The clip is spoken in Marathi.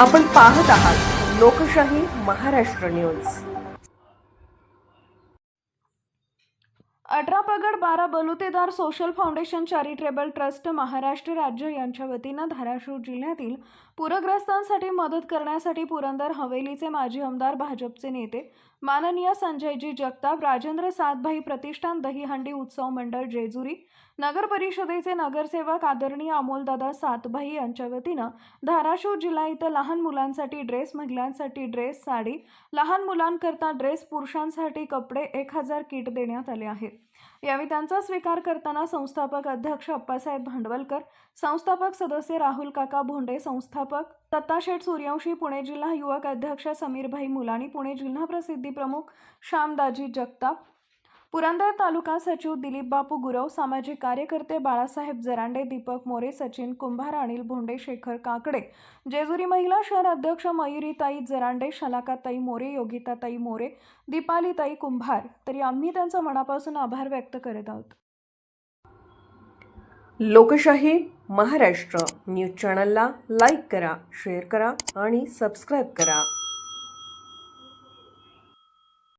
आपण पाहत आहात लोकशाही महाराष्ट्र न्यूज. अठरा पगड बारा बलुतेदार social foundation charitable trust Maharashtra राज्य यांच्या वतीनं धाराशिव जिल्ह्यातील पूरग्रस्तांसाठी मदत करण्यासाठी पुरंदर हवेलीचे माजी आमदार भाजपचे नेते माननीय संजयजी जगताप राजेंद्र सातभाई प्रतिष्ठान दहीहंडी उत्सव मंडळ जेजुरी नगर परिषदेचे नगरसेवक आदरणीय अमोलदादा सातभाई यांच्या वतीनं धाराशिव जिल्हा इथं लहान मुलांसाठी ड्रेस महिलांसाठी ड्रेस साडी लहान मुलांकरता ड्रेस पुरुषांसाठी कपडे एक हजार किट देण्यात आले आहेत. यावेळी त्यांचा स्वीकार करताना संस्थापक अध्यक्ष अप्पासाहेब भांडवलकर संस्थापक सदस्य राहुल काका भोंडे संस्थापक दत्ताशेठ सूर्यवंशी पुणे जिल्हा युवक अध्यक्ष समीरभाई मुलानी पुणे जिल्हा प्रसिद्धी प्रमुख श्यामदाजी जगताप पुरंदर तालुका सचिव दिलीप बापू गुरव सामाजिक कार्यकर्ते बाळासाहेब जरांडे दीपक मोरे सचिन कुंभार अनिल भोंडे शेखर काकडे जेजुरी महिला शहर अध्यक्ष मयुरीताई जरांडे शलाकाताई मोरे योगिताताई मोरे दीपालीताई कुंभार. तरी आम्ही त्यांचा मनापासून आभार व्यक्त करत आहोत. लोकशाही महाराष्ट्र. न्यूज चॅनलला लाईक करा शेअर करा आणि सबस्क्राईब करा.